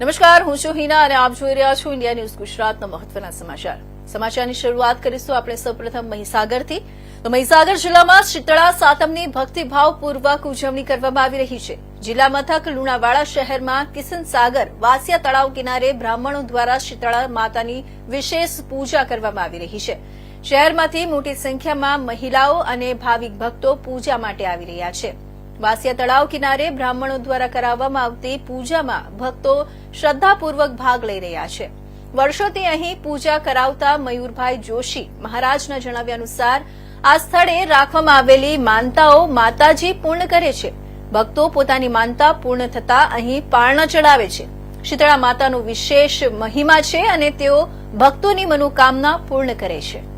નમસ્કાર, હું છું હિના અને આપ જોઈ રહ્યા છો ઇન્ડિયા ન્યૂઝ ગુજરાતના મહત્વના સમાચાર. સમાચારની શરૂઆત કરીશું આપણે સૌપ્રથમ મહીસાગરથી. તો મહીસાગર જિલ્લામાં શીતળા, સાતમની ભક્તિભાવપૂર્વક ઉજવણી કરવામાં આવી રહી છે. જિલ્લા મથક લુણાવાડા શહેરમાં કિશન સાગર વાસિયા તળાવ કિનારે બ્રાહ્મણો દ્વારા શીતળા માતાની વિશેષ પૂજા કરવામાં આવી રહી છે. શહેરમાંથી મોટી સંખ્યામાં મહિલાઓ અને ભાવિક ભક્તો પૂજા માટે આવી રહ્યા છે. વાસિયા તળાવ કિનારે બ્રાહ્મણો દ્વારા કરાવવામાં આવતી પૂજામાં ભક્તો શ્રદ્ધાપૂર્વક ભાગ લઈ રહ્યા છે. વર્ષોથી અહીં પૂજા કરાવતા મયુરભાઈ જોશી મહારાજના જણાવ્યા અનુસાર આ સ્થળે રાખવામાં આવેલી માનતાઓ માતાજી પૂર્ણ કરે છે. ભક્તો પોતાની માનતા પૂર્ણ થતા અહીં પારણા ચડાવે છે. શીતળા માતાનો વિશેષ મહિમા છે અને તેઓ ભક્તોની મનોકામના પૂર્ણ કરે છે.